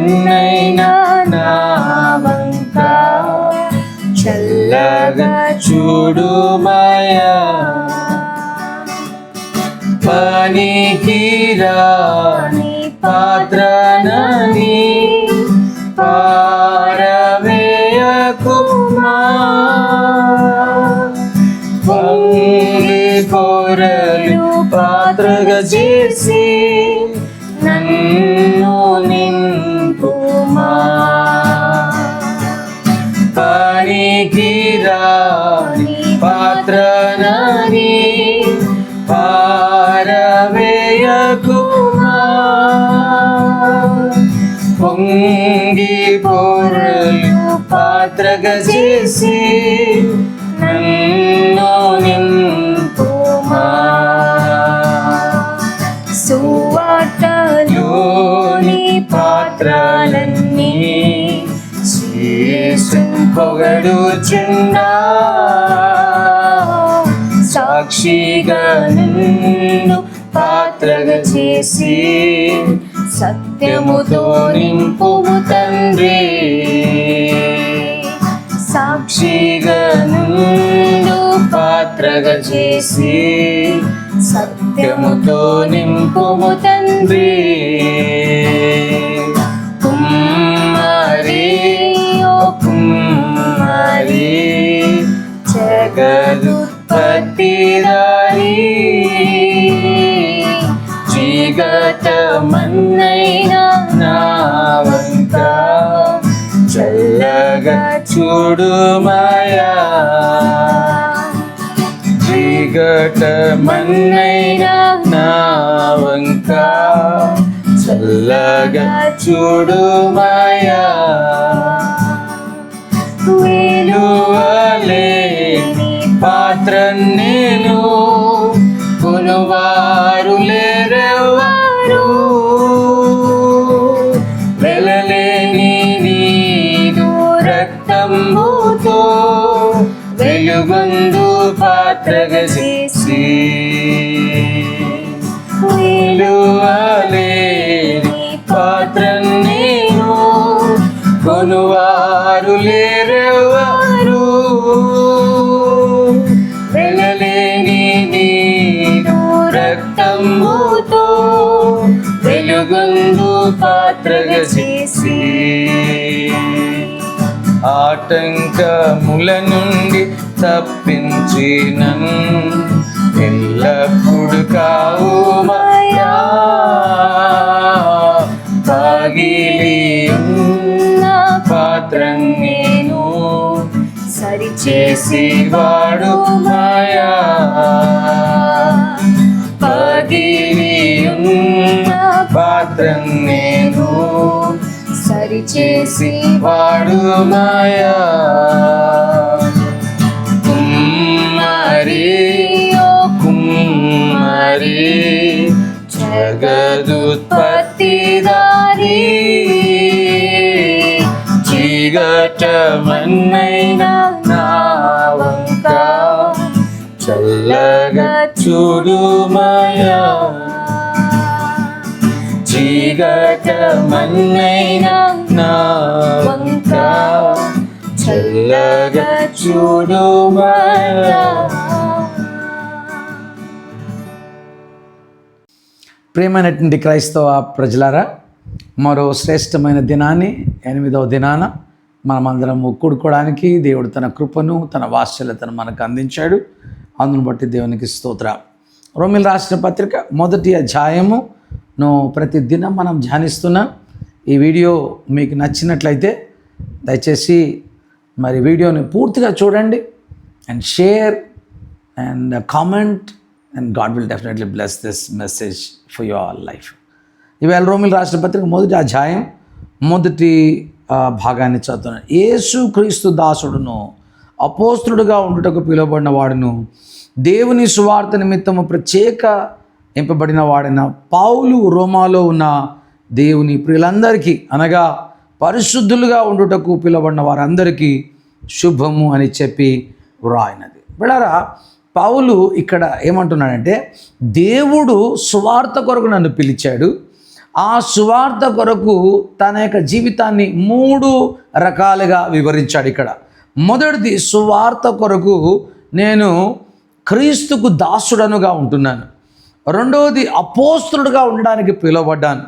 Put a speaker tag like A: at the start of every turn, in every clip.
A: నన్నైనా నా వంక చల్లగా చూడు మాయా. పనికిరాని పాత్రనని పారవేయకుమా పొంగి పొరలు పాత్రగా చేసి పాత్రగా చేసి నన్ను నింపుమా సువార్తలోని పాత్రలన్నీ చేసు పొగడుచున్నా సాక్షిగా నిన్ను పాత్రగా చేసి సత్యముతో నింపుము తండ్రి. సాక్షిగా పాత్రగా చేసి సత్యముతో నింపుము తండ్రి. కుమ్మరి ఓ కుమ్మరి జగదుత్పత్తిదారి. జీగతమన్నైన నా చల్లగా చూడు మాయా. జీగటమన్నైన నా వంక. చల్లగా చూడు పాత్రగా చేసి ఆటంకముల నుండి తప్పించి నన్ను ఎల్లప్పుడు కావు పగిలి పాత్ర నేను సరిచేసి వాడు మాయా. పగిలి మాత్రం నేను సరిచేసి వాడు మాయా. కుమ్మరి ఓ కుమ్మరి జగదుత్పత్తిదారి. చీగటమన్నైన నా వంక. చల్లగా చూడు చీగటమన్నైన నా వంక చల్లగా చూడు
B: ప్రియమైనటువంటి క్రైస్తవ ప్రజలారా మరో శ్రేష్టమైన దినాన్ని ఎనిమిదవ దినాన మనమందరం కూడుకోవడానికి దేవుడు తన కృపను తన వాత్సల్యతను మనకు అందించాడు. అందును బట్టి దేవునికి స్తోత్ర. రోమిల్ రాసిన పత్రిక మొదటి అధ్యాయము ను ప్రతి దినం మనం ధ్యానిస్తున్నాం. ఈ వీడియో మీకు నచ్చినట్లయితే దయచేసి మరి వీడియోని పూర్తిగా చూడండి and share and comment and God will definitely bless this message for your life. ఈవేళ రోమిల్ రాష్ట్ర పత్రిక మొదటి అధ్యాయం మొదటి భాగాన్ని చదువుతున్నాను. యేసు క్రీస్తు దాసుడును అపోస్తుడుగా ఉండుటకు పిలువబడిన వాడును. దేవుని సువార్త నిమిత్తము ప్రత్యేక ఎంపబడిన వాడైన పావులు రోమాలో ఉన్న దేవుని ప్రియులందరికీ అనగా పరిశుద్ధులుగా ఉండుటకు పిలువబడిన వారందరికీ శుభము అని చెప్పి వ్రాయినది. బిడారా పౌలు ఇక్కడ ఏమంటున్నాడంటే దేవుడు సువార్త కొరకు నన్ను పిలిచాడు. ఆ సువార్త కొరకు తన యొక్క జీవితాన్ని మూడు రకాలుగా వివరించాడు ఇక్కడ. మొదటిది సువార్త కొరకు నేను క్రీస్తుకు దాసుడనుగా ఉంటున్నాను. రెండవది అపోస్తుడుగా ఉండడానికి పిలువబడ్డాను.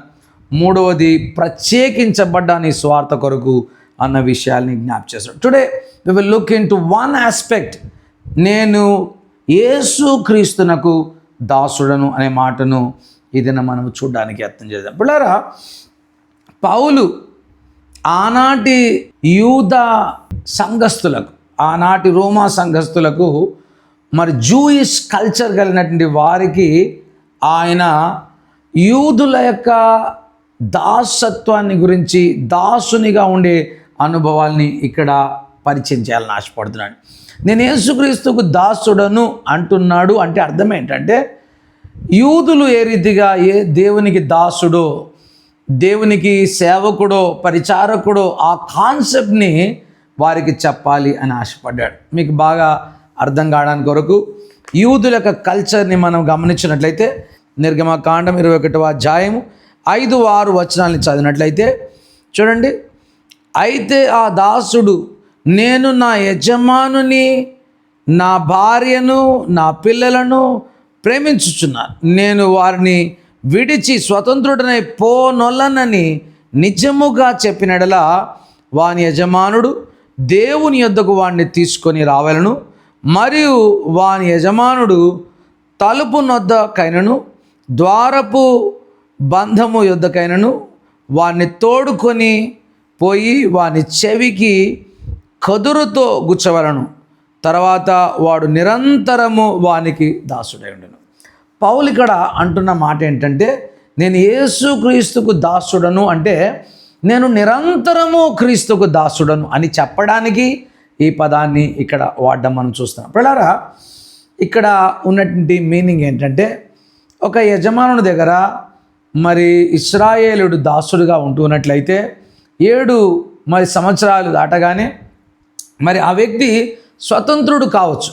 B: మూడవది ప్రత్యేకించబడ్డాను ఈ స్వార్థ కొరకు అన్న విషయాల్ని జ్ఞాప్ చేస్తాడు today we will look into one aspect నేను యేసు క్రీస్తునకు దాసుడను అనే మాటను ఇదిన మనం చూడడానికి యత్నం చేద్దాం. పిల్లరా పౌలు ఆనాటి యూద సంఘస్థులకు ఆనాటి రోమా సంఘస్థులకు మరి జూయిష్ కల్చర్ కలిగినటువంటి వారికి ఆయన యూదుల యొక్క దాసత్వాన్ని గురించి దాసునిగా ఉండే అనుభవాల్ని ఇక్కడ పరిచయం చేయాలని ఆశపడుతున్నాడు. నేను యేసుక్రీస్తుకు దాసుడను అంటున్నాడు అంటే అర్థం ఏంటంటే యూదులు ఏ రీతిగా ఏ దేవునికి దాసుడో దేవునికి సేవకుడో పరిచారకుడో ఆ కాన్సెప్ట్ని వారికి చెప్పాలి అని ఆశపడ్డాడు. మీకు బాగా అర్థం కావడానికి కొరకు యూదుల యొక్క కల్చర్ని మనం గమనించినట్లయితే నిర్గమకాండం ఇరవై ఒకటవ అధ్యాయము ఐదు ఆరు వచనాలని చదివినట్లయితే చూడండి. అయితే ఆ దాసుడు నేను నా యజమానుని నా భార్యను నా పిల్లలను ప్రేమించుచున్నాను. నేను వారిని విడిచి స్వతంత్రుడనై పోనొల్లనని నిజముగా చెప్పినడలా వాని యజమానుడు దేవుని యొద్దకు వాడిని తీసుకొని రావాలను. మరియు వాని యజమానుడు తలుపు నొద్దకైనను ద్వారపు బంధము యుద్ధకైనను వాణ్ణి తోడుకొని పోయి వాని చెవికి కదురుతో గుచ్చవలను. తర్వాత వాడు నిరంతరము వానికి దాసుడై ఉండను. పౌలు ఇక్కడ అంటున్న మాట ఏంటంటే నేను యేసుక్రీస్తుకు దాసుడను అంటే నేను నిరంతరము క్రీస్తుకు దాసుడను అని చెప్పడానికి ఈ పదాన్ని ఇక్కడ వాడడం మనం చూస్తున్నాం. పిల్లరా ఇక్కడ ఉన్నటువంటి మీనింగ్ ఏంటంటే ఒక యజమానుని దగ్గర మరి ఇస్రాయేలుడు దాసుడుగా ఉంటున్నట్లయితే ఏడు మరి సంవత్సరాలు దాటగానే మరి ఆ వ్యక్తి స్వతంత్రుడు కావచ్చు.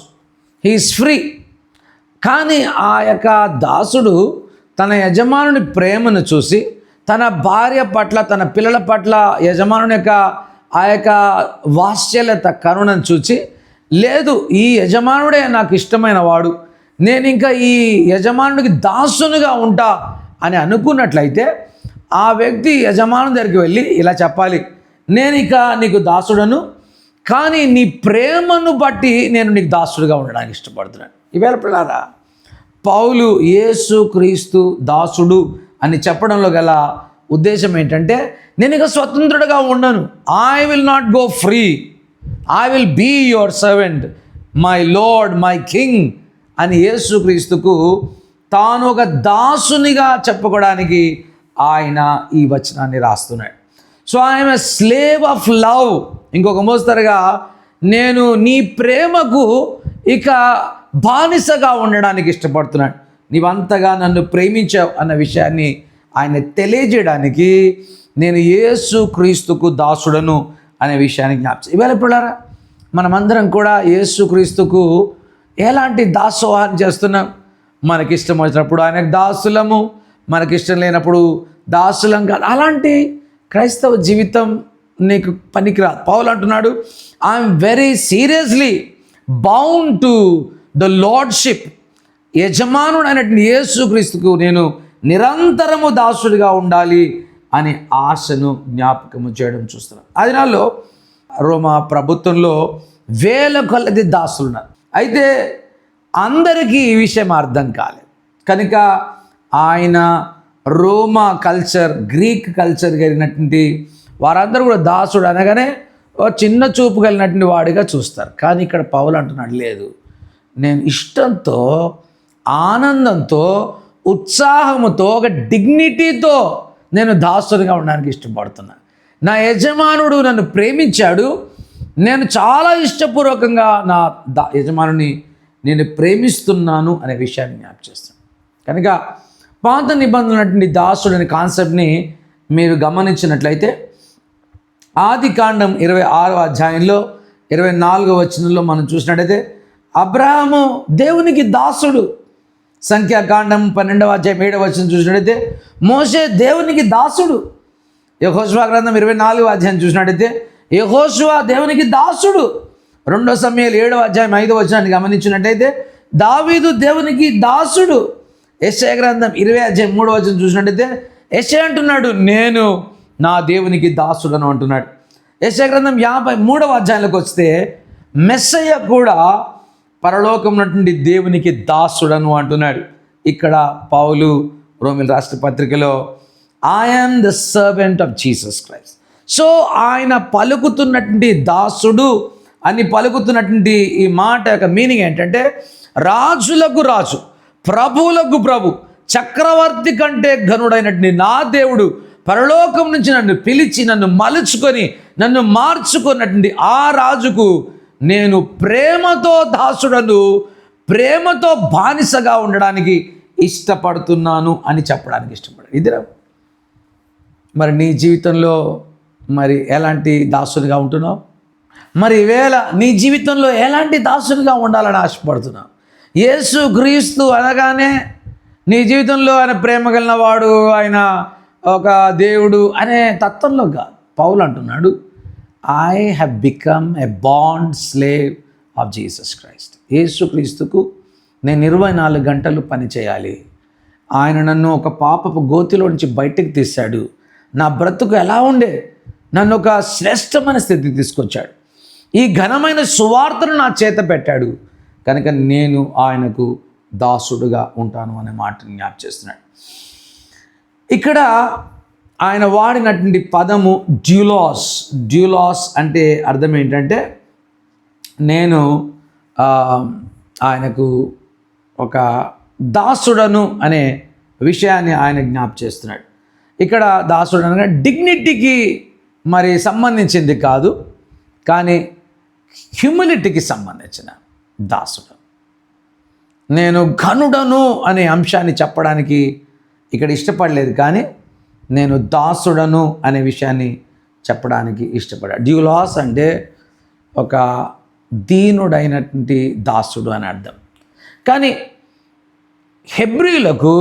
B: హీఈస్ ఫ్రీ కానీ ఆ యొక్క దాసుడు తన యజమానుని ప్రేమను చూసి తన భార్య పట్ల తన పిల్లల పట్ల యజమానుని యొక్క ఆ యొక్క వాత్సల్యత కరుణను చూచి లేదు ఈ యజమానుడే నాకు ఇష్టమైన వాడు. నేను ఇంకా ఈ యజమానుడికి దాసునిగా ఉంటా అని అనుకున్నట్లయితే ఆ వ్యక్తి యజమాను దగ్గరికి వెళ్ళి ఇలా చెప్పాలి నేను ఇక నీకు దాసుడను కానీ నీ ప్రేమను బట్టి నేను నీకు దాసుడుగా ఉండడానికి ఇష్టపడుతున్నాను. ఈవేళ పిల్లారా పౌలు యేసు క్రీస్తు దాసుడు అని చెప్పడంలో గల ఉద్దేశం ఏంటంటే నేను ఇక స్వతంత్రుడుగా ఉండను. I will not go free I will be your servant my lord my king అని యేసుక్రీస్తుకు తాను ఒక దాసునిగా చెప్పుకోవడానికి ఆయన ఈ వచనాన్ని రాస్తున్నాడు. So I'm a slave of love ఇంకొక మోస్తరుగా నేను నీ ప్రేమకు ఇక బానిసగా ఉండడానికి ఇష్టపడుతున్నాడు నీవంతగా నన్ను ప్రేమించావు అన్న విషయాన్ని ఆయన తెలియజేయడానికి నేను యేసు క్రీస్తుకు దాసుడను అనే విషయాన్ని జ్ఞాపకం ఇవాళ పిల్లారా మనమందరం కూడా యేసు క్రీస్తుకు ఎలాంటి దాసోహాన్ని చేస్తున్నాం? మనకిష్టం వచ్చినప్పుడు ఆయనకు దాసులము మనకిష్టం లేనప్పుడు దాసులం కాదు. అలాంటి క్రైస్తవ జీవితం నీకు పనికిరాదు. పౌలు అంటున్నాడు I'm very seriously bound to the lordship యజమానుడు అయినటువంటి యేసుక్రీస్తుకు నేను నిరంతరము దాసుడిగా ఉండాలి అనే ఆశను జ్ఞాపకము చేయడం చూస్తున్నాను ఆ దినాల్లో రోమా ప్రభుత్వంలో వేల కొలది దాసులు ఉన్నారు అయితే అందరికీ ఈ విషయం అర్థం కాలేదు. కనుక ఆయన రోమా కల్చర్ గ్రీక్ కల్చర్ కలిగినటువంటి వారందరూ కూడా దాసుడు అనగానే ఓ చిన్న చూపు కలిగినటువంటి వాడిగా చూస్తారు. కానీ ఇక్కడ పౌలు అంటున్నాడు లేదు. నేను ఇష్టంతో ఆనందంతో ఉత్సాహముతో ఒక డిగ్నిటీతో నేను దాసుడిగా ఉండడానికి ఇష్టపడుతున్నాను నా యజమానుడు నన్ను ప్రేమించాడు నేను చాలా ఇష్టపూర్వకంగా నా దా యజమానుని నేను ప్రేమిస్తున్నాను అనే విషయాన్ని జ్ఞాపకం చేస్తాను. కనుక పాత నిబంధనటువంటి దాసుడు అనే కాన్సెప్ట్ని మీరు గమనించినట్లయితే ఆది కాండం ఇరవై ఆరో అధ్యాయంలో ఇరవై నాలుగో వచనంలో మనం చూసినట్టయితే అబ్రహాము దేవునికి దాసుడు. సంఖ్యాకాండం పన్నెండవ అధ్యాయం ఏడవ వచనం చూసినట్టయితే మోసే దేవునికి దాసుడు. యహోస్వా గ్రంథం ఇరవై నాలుగో అధ్యాయం చూసినట్టయితే యహోశువ దేవునికి దాసుడు. రెండో సమయాలు ఏడవ అధ్యాయం ఐదవ వచనాన్ని గమనించినట్టయితే దావీదు దేవునికి దాసుడు. యశయ గ్రంథం ఇరవై అధ్యాయం మూడవ వచనం చూసినట్టయితే యెషయా అంటున్నాడు నేను నా దేవునికి దాసుడను అంటున్నాడు. యశయ గ్రంథం యాభై మూడవ అధ్యాయంలోకి వస్తే మెస్సయ్య కూడా పరలోకం ఉన్నటువంటి దేవునికి దాసుడను అంటున్నాడు. ఇక్కడ పౌలు రోమిల్ రాష్ట్ర పత్రికలో I'm the servant of Jesus Christ so ఆయన పలుకుతున్నటువంటి దాసుడు అని పలుకుతున్నటువంటి ఈ మాట యొక్క మీనింగ్ ఏంటంటే రాజులకు రాజు ప్రభువులకు ప్రభు చక్రవర్తి కంటే ఘనుడైనటువంటి నా దేవుడు పరలోకం నుంచి నన్ను పిలిచి నన్ను మలుచుకొని నన్ను మార్చుకున్నటువంటి ఆ రాజుకు నేను ప్రేమతో దాసుడను ప్రేమతో బానిసగా ఉండడానికి ఇష్టపడుతున్నాను అని చెప్పడానికి ఇష్టపడాను. ఇదిరా. మరి నీ జీవితంలో మరి ఎలాంటి దాసునిగా ఉంటున్నావు? మరి వేళ నీ జీవితంలో ఎలాంటి దాసునిగా ఉండాలని ఆశపడుతున్నావు యేసు క్రీస్తు అనగానే నీ జీవితంలో ఆయన ప్రేమ కలిగిన వాడు ఆయన ఒక దేవుడు అనే తత్వంలో కాదు పౌలు అంటున్నాడు I have become a bond slave of Jesus Christ Yesu క్రీస్తుకు నేను ఇరవై నాలుగు గంటలు పని చేయాలి. ఆయన నన్ను ఒక పాపపు గోతిలో నుంచి బయటకు తీశాడు. నా బ్రతుకు ఎలా ఉండే? నన్ను ఒక శ్రేష్టమైన స్థితికి తీసుకొచ్చాడు. ఈ ఘనమైన సువార్తను నా చేత పెట్టాడు. కనుక నేను ఆయనకు దాసుడుగా ఉంటాను అనే మాటను జ్ఞాప చేస్తున్నాడు. ఇక్కడ ఆయన వాడినటువంటి పదము డ్యూలాస్. డ్యూలాస్ అంటే అర్థం ఏంటంటే నేను ఆయనకు ఒక దాసుడను అనే విషయాన్ని ఆయన జ్ఞాప చేస్తున్నాడు. ఇక్కడ దాసుడు అనగా డిగ్నిటీకి మరి సంబంధించింది కాదు కానీ హ్యూమిలిటీకి సంబంధించిన దాసుడు. నేను ఘనుడను అనే అంశాన్ని చెప్పడానికి ఇక్కడ ఇష్టపడలేదు కానీ నేను దాసుడను అనే విషయాన్ని చెప్పడానికి ఇష్టపడా డ్యూలాస్ అంటే ఒక దీనుడైనటువంటి దాసుడు అని అర్థం. కానీ హెబ్రిలకు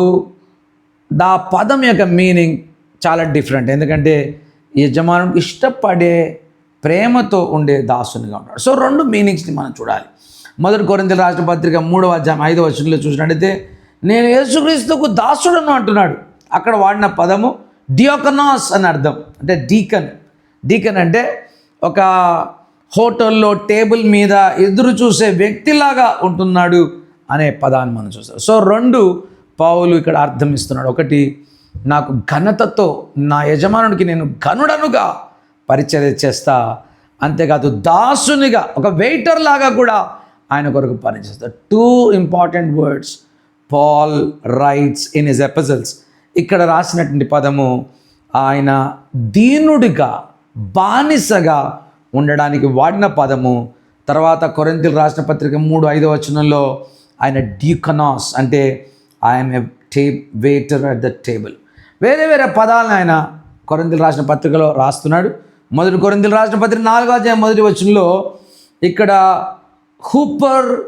B: దా పదం యొక్క మీనింగ్ చాలా డిఫరెంట్. ఎందుకంటే యజమానుడికి ఇష్టపడే ప్రేమతో ఉండే దాసునిగా ఉంటాడు సో రెండు మీనింగ్స్ని మనం చూడాలి. మొదటి కొరింతల రాష్ట్ర పత్రిక మూడవ అధ్యాయం ఐదవ వచనంలో చూసినట్టయితే నేను యేసుక్రీస్తుకు దాసుడను అంటున్నాడు. అక్కడ వాడిన పదము డియోకనాస్ అని అర్థం. అంటే డీకన్. డీకన్ అంటే ఒక హోటల్లో టేబుల్ మీద ఎదురు చూసే వ్యక్తిలాగా ఉంటున్నాడు అనే పదాన్ని మనం చూస్తాం. సో రెండు పావులు ఇక్కడ అర్థం ఇస్తున్నాడు. ఒకటి నాకు ఘనతతో నా యజమానుడికి నేను ఘనుడనుగా పరిచర్య చేస్తా. అంతేకాదు దాసునిగా ఒక వెయిటర్ లాగా కూడా ఆయన కొరకు పనిచేస్తా. Two important words Paul writes in his epistles ఇక్కడ రాసినటువంటి పదము ఆయన దీనుడిగా బానిసగా ఉండడానికి వాడిన పదము. తర్వాత కొరింతలు రాసిన పత్రిక మూడు ఐదో వచనంలో ఆయన డీకనాస్ అంటే ఐఎమ్ ఏ టే వెయిటర్ అట్ ద టేబుల్ వేరే వేరే పదాలను ఆయన కొరందులు రాసిన పత్రికలో రాస్తున్నాడు. మొదటి కొరింతలు రాసిన పత్రిక నాలుగో అధ్యాయం మొదటి వచనంలో ఇక్కడ హూపర్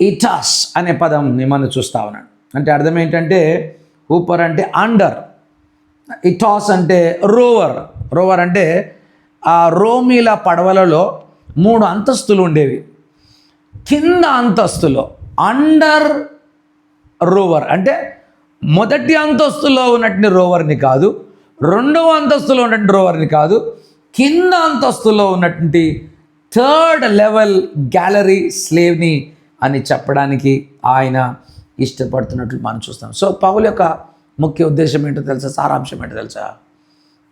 B: ఇటాస్ అనే పదం మనం చూస్తా ఉన్నాడు. అంటే అర్థం ఏంటంటే హూపర్ అంటే అండర్ ఇటాస్ అంటే రోవర్. రోవర్ అంటే ఆ రోమీల పడవలలో మూడు అంతస్తులు ఉండేవి. కింద అంతస్తులో అండర్ రోవర్ అంటే మొదటి అంతస్తులో ఉన్నటువంటి రోవర్ని కాదు రెండవ అంతస్తులో ఉన్నటువంటి రోవర్ని కాదు కింద అంతస్తులో ఉన్నటువంటి థర్డ్ లెవెల్ గ్యాలరీ స్లేవ్ని అని చెప్పడానికి ఆయన ఇష్టపడుతున్నట్లు మనం చూస్తాం. సో పౌల్ యొక్క ముఖ్య ఉద్దేశం ఏంటో తెలుసా? సారాంశం ఏంటో తెలుసా?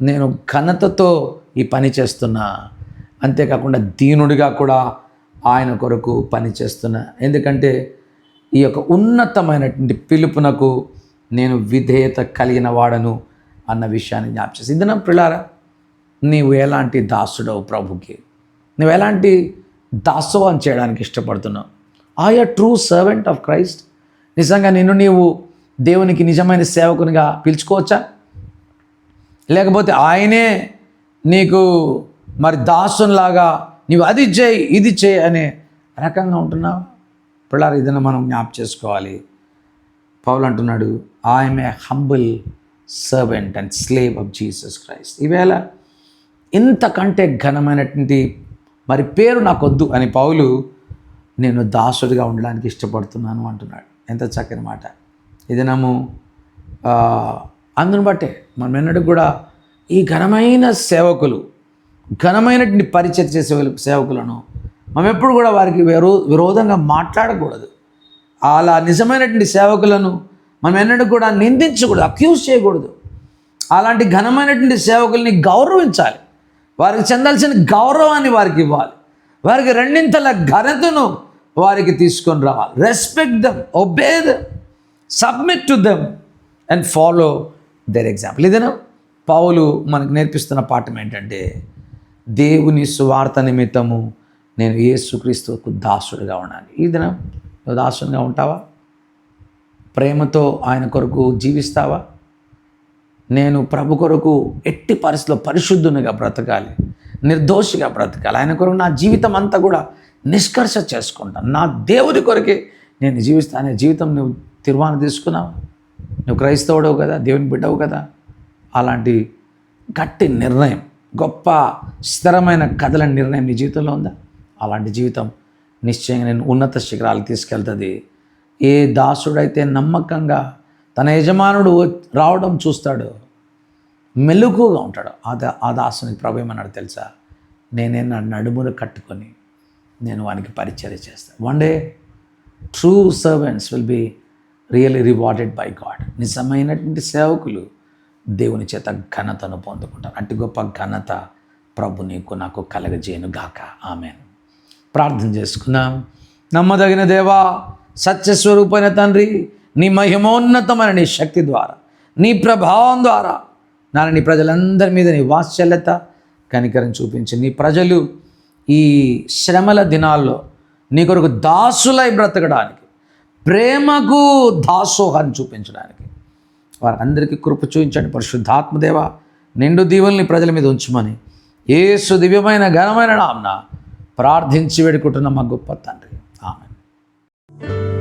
B: నేను ఘనతతో ఈ పని చేస్తున్నా. అంతేకాకుండా దీనుడిగా కూడా ఆయన కొరకు పని చేస్తున్నా. ఎందుకంటే ఈ యొక్క ఉన్నతమైనటువంటి పిలుపునకు నేను విధేయత కలిగిన వాడను అన్న విషయాన్ని జ్ఞాపచేసి చేసి నా పిల్లారా నీవు ఎలాంటి దాసుడవు ప్రభుకి? నువ్వు ఎలాంటి దాసోహం చేయడానికి ఇష్టపడుతున్నావు? ఆయా ట్రూ సర్వెంట్ ఆఫ్ క్రైస్ట్ నిజంగా నిన్ను నీవు దేవునికి నిజమైన సేవకునిగా పిలుచుకోవచ్చా? లేకపోతే ఆయనే నీకు మరి దాసునిలాగా నీవు అది చేయి ఇది చేయి అనే రకంగా ఉంటున్నావు? పిల్లలు ఇదನ್ನು మనం జ్ఞాప చేసుకోవాలి. పౌలు అంటున్నాడు I'm a humble servant and slave of Jesus Christ ఈవేళ ఇంతకంటే ఘనమైనటువంటి మరి పేరు నాకు వద్దు అని పౌలు నేను దాసుడిగా ఉండడానికి ఇష్టపడుతున్నాను అంటున్నాడు. ఎంత చక్కని మాట. ఇది నమ్ము అందును బట్టే మనం ఎన్నడూ కూడా ఈ ఘనమైన సేవకులు ఘనమైనటువంటి పరిచయం చేసే వాళ్ళ- సేవకులను మనం ఎప్పుడు కూడా వారికి విరో విరోధంగా మాట్లాడకూడదు. అలా నిజమైనటువంటి సేవకులను మనం ఎన్నడూ కూడా నిందించకూడదు అక్యూజ్ చేయకూడదు. అలాంటి ఘనమైనటువంటి సేవకుల్ని గౌరవించాలి. వారికి చెందాల్సిన గౌరవాన్ని వారికి ఇవ్వాలి. వారికి రెండింతల ఘనతను వారికి తీసుకొని రావాలి. Respect them obey them submit to them and follow their example ఇదేనా? పౌలు మనకు నేర్పిస్తున్న పాఠం ఏంటంటే దేవుని సువార్త నిమిత్తము నేను యేసుక్రీస్తుకు దాసుడిగా ఉన్నాను ఈ దినం నువ్వు దాసుడిగా ఉంటావా? ప్రేమతో ఆయన కొరకు జీవిస్తావా? నేను ప్రభు కొరకు ఎట్టి పరిస్థితిలో పరిశుద్ధునిగా బ్రతకాలి నిర్దోషిగా బ్రతకాలి. ఆయన కొరకు నా జీవితం అంతా కూడా నిష్కర్ష చేసుకుంటాను నా దేవుడి కొరకే నేను జీవిస్తాను అనే జీవితం నువ్వు తీర్మానం తీసుకున్నావు. నువ్వు క్రైస్తవుడవు కదా దేవుని బిడ్డవు కదా. అలాంటి గట్టి నిర్ణయం గొప్ప స్థిరమైన కథల నిర్ణయం నీ జీవితంలో ఉందా? అలాంటి జీవితం నిశ్చయంగా నేను ఉన్నత శిఖరాలకు తీసుకెళ్తుంది. ఏ దాసుడైతే నమ్మకంగా తన యజమానుడు రావడం చూస్తాడు మెలుకుగా ఉంటాడు ఆ దా ఆ దాసునికి ప్రభు ఏమన్నాడు తెలుసా? నేనే నా నడుమును కట్టుకొని నేను వానికి పరిచర్య చేస్తాను one day true servants will be really rewarded by God. నిజమైనటువంటి సేవకులు దేవుని చేత ఘనతను పొందుకుంటారు. అటు గొప్ప ఘనత ప్రభు నీకు నాకు కలగజేయను గాక ఆమెను. ప్రార్థన చేసుకున్నాం నమ్మదగిన దేవా సత్యస్వరూపైన తండ్రి నీ మహిమోన్నతమైన నీ శక్తి ద్వారా నీ ప్రభావం ద్వారా నాన్న నీ ప్రజలందరి మీద నీ వాత్సల్యత కనికరం చూపించి నీ ప్రజలు ఈ శ్రమల దినాల్లో నీ కొరకు దాసులై బ్రతకడానికి ప్రేమకు దాసోహాన్ని చూపించడానికి వారందరికీ కృప చూపించండి. పరిశుద్ధాత్మదేవ నిండు దీవుల్ని ప్రజల మీద ఉంచమని ఏసు దివ్యమైన ఘనమైన నామ్న ప్రార్థించి వేడుకుంటున్న మా గొప్ప తండ్రి. Thank you.